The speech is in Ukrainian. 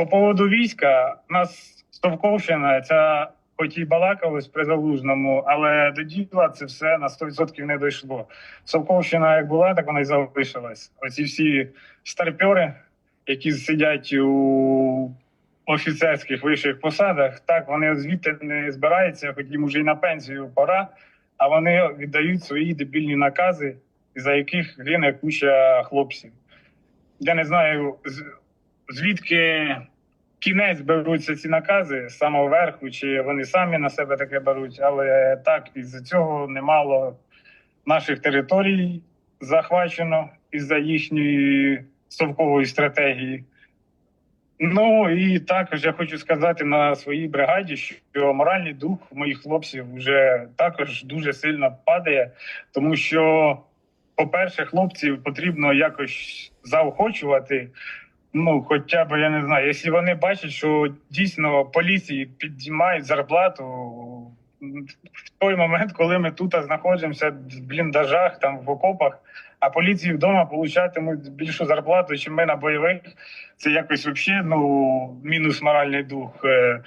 По поводу війська, у нас Стовковщина, ця хоч і балакалось при залужному, але до діла це все на 100% не дійшло. Стовковщина як була, так вона й залишилась. Оці всі старпьори, які сидять у офіцерських вищих посадах, так вони звідти не збираються, хоч їм уже й на пенсію пора, а вони віддають свої дебільні накази, за яких гине куча хлопців. Я не знаю, звідки кінець беруться ці накази з самого верху, чи вони самі на себе таке беруть, але так, із цього немало наших територій захвачено із-за їхньої совкової стратегії. Ну і також я хочу сказати на своїй бригаді, що моральний дух моїх хлопців вже також дуже сильно падає, тому що, по-перше, хлопців потрібно якось заохочувати. Ну, хоча б я не знаю, якщо вони бачать, що дійсно поліції підіймають зарплату в той момент, коли ми тут знаходимося в бліндажах, там в окопах, а поліції вдома получатимуть більшу зарплату, ніж ми на бойових. Це якось взагалі ну, мінус моральний дух. Е,